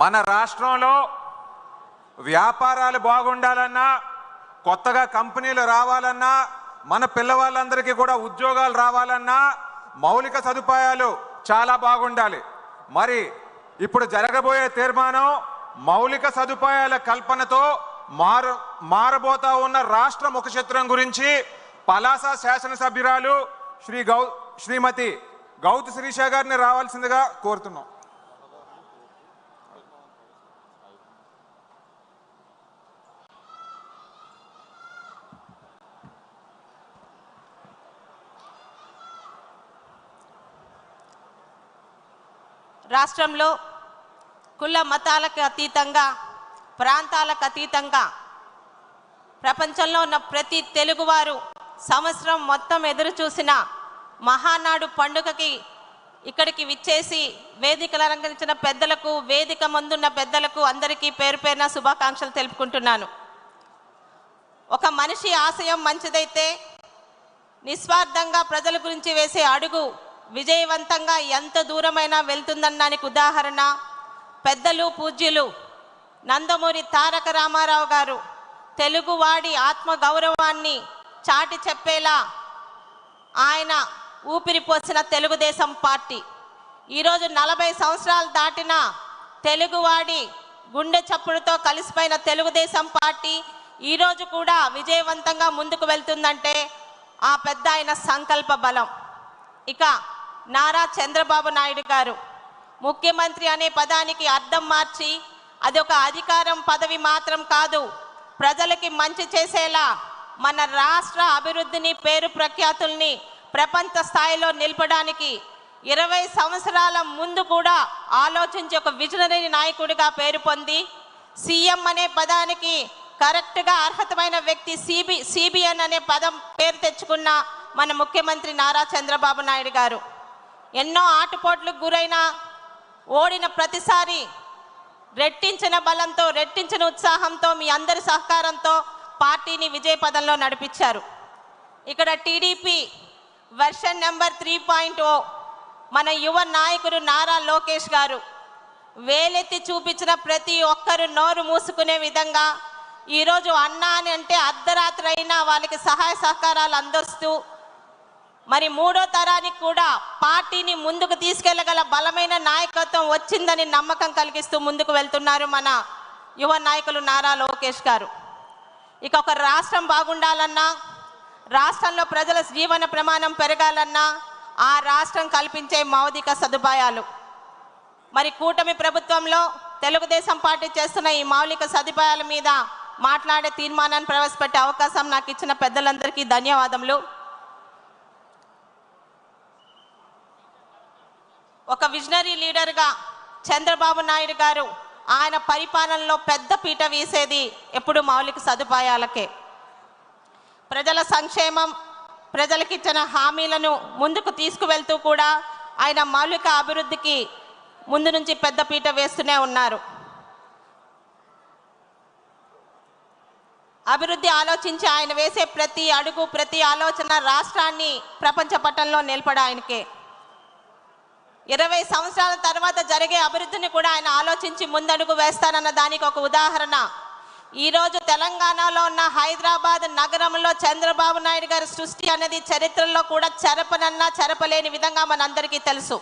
మన రాష్ట్రంలో వ్యాపారాలు బాగుండాలన్నా కొత్తగా కంపెనీలు రావాలన్నా మన పిల్లవాళ్ళందరికీ కూడా ఉద్యోగాలు రావాలన్నా మౌలిక సదుపాయాలు చాలా బాగుండాలి. మరి ఇప్పుడు జరగబోయే తీర్మానం మౌలిక సదుపాయాల కల్పనతో మారు మారబోతా ఉన్న రాష్ట్ర ముఖచిత్రం గురించి పలాస శాసనసభ్యురాలు శ్రీ గౌ శ్రీమతి గౌతు శిరీష గారిని రావాల్సిందిగా కోరుతున్నాం. రాష్ట్రంలో కుల మతాలకు అతీతంగా ప్రాంతాలకు అతీతంగా ప్రపంచంలో ఉన్న ప్రతి తెలుగువారు సంవత్సరం మొత్తం ఎదురు చూసిన మహానాడు పండుగకి ఇక్కడికి విచ్చేసి వేదికలు అలంకరించిన పెద్దలకు వేదిక ముందున్న పెద్దలకు అందరికీ పేరు పేరున శుభాకాంక్షలు తెలుపుకుంటున్నాను. ఒక మనిషి ఆశయం మంచిదైతే నిస్వార్థంగా ప్రజల గురించి వేసే అడుగు విజయవంతంగా ఎంత దూరమైనా వెళ్తుందన్నానికి ఉదాహరణ. పెద్దలు పూజ్యులు నందమూరి తారక రామారావు గారు తెలుగువాడి ఆత్మ గౌరవాన్ని చాటి చెప్పేలా ఆయన ఊపిరి పోసిన తెలుగుదేశం పార్టీ. ఈరోజు నలభై సంవత్సరాలు దాటిన తెలుగువాడి గుండె చప్పుడుతో కలిసిపోయిన తెలుగుదేశం పార్టీ ఈరోజు కూడా విజయవంతంగా ముందుకు వెళ్తుందంటే ఆ పెద్ద ఆయన సంకల్ప బలం. ఇక నారా చంద్రబాబు నాయుడు గారు. ముఖ్యమంత్రి అనే పదానికి అర్థం మార్చి అది ఒక అధికారం పదవి మాత్రం కాదు. ప్రజలకి మంచి చేసేలా మన రాష్ట్ర అభివృద్ధిని పేరు ప్రఖ్యాతుల్ని ప్రపంచ స్థాయిలో నిలపడానికి ఇరవై సంవత్సరాల ముందు కూడా ఆలోచించి ఒక విజనరీ నాయకుడిగా పేరు పొంది సీఎం అనే పదానికి కరెక్ట్గా అర్హతమైన వ్యక్తి సిబి సిబిఎన్ అనే పదం పేరు తెచ్చుకున్న మన ముఖ్యమంత్రి నారా చంద్రబాబు నాయుడు గారు. ఎన్నో ఆటుపోట్లకు గురైన ఓడిన ప్రతిసారి రెట్టించిన బలంతో రెట్టించిన ఉత్సాహంతో మీ అందరి సహకారంతో పార్టీని విజయపదంలో నడిపించారు. ఇక్కడ TDP version number three point o మన యువ నాయకుడు నారా లోకేష్ గారు వేలెత్తి చూపించిన ప్రతి ఒక్కరు నోరు మూసుకునే విధంగా ఈరోజు అన్నా అని అంటే అర్ధరాత్రి అయినా వాళ్ళకి సహాయ సహకారాలు అందిస్తూ మరి మూడో తరానికి కూడా పార్టీని ముందుకు తీసుకెళ్ళగల బలమైన నాయకత్వం వచ్చిందని నమ్మకం కలిగిస్తూ ముందుకు వెళ్తున్నారు మన యువ నాయకులు నారా లోకేష్ గారు. ఇక ఒక రాష్ట్రం బాగుండాలన్నా రాష్ట్రంలో ప్రజల జీవన ప్రమాణం పెరగాలన్నా ఆ రాష్ట్రం కల్పించే మౌలిక సదుపాయాలు. మరి కూటమి ప్రభుత్వంలో తెలుగుదేశం పార్టీ చేస్తున్న ఈ మౌలిక సదుపాయాల మీద మాట్లాడే తీర్మానాన్ని ప్రవేశపెట్టే అవకాశం నాకు ఇచ్చిన పెద్దలందరికీ ధన్యవాదములు. ఒక విజనరీ లీడర్గా చంద్రబాబు నాయుడు గారు ఆయన పరిపాలనలో పెద్ద పీట వీసేది ఎప్పుడు మౌలిక సదుపాయాలకే. ప్రజల సంక్షేమం ప్రజలకిచ్చిన హామీలను ముందుకు తీసుకువెళ్తూ కూడా ఆయన మౌలిక అభివృద్ధికి ముందు నుంచి పెద్ద పీట వేస్తూనే ఉన్నారు. అభివృద్ధి ఆలోచించి ఆయన వేసే ప్రతి అడుగు ప్రతి ఆలోచన రాష్ట్రాన్ని ప్రపంచ పటంలో నిలపడానికే ఇరవై సంవత్సరాల తర్వాత జరిగే అభివృద్ధిని కూడా ఆయన ఆలోచించి ముందడుగు వేస్తానన్న దానికి ఒక ఉదాహరణ. ఈరోజు తెలంగాణలో ఉన్న హైదరాబాద్ నగరంలో చంద్రబాబు నాయుడు గారి సృష్టి అనేది చరిత్రలో కూడా చెరపనన్నా చెరపలేని విధంగా మనందరికీ తెలుసు.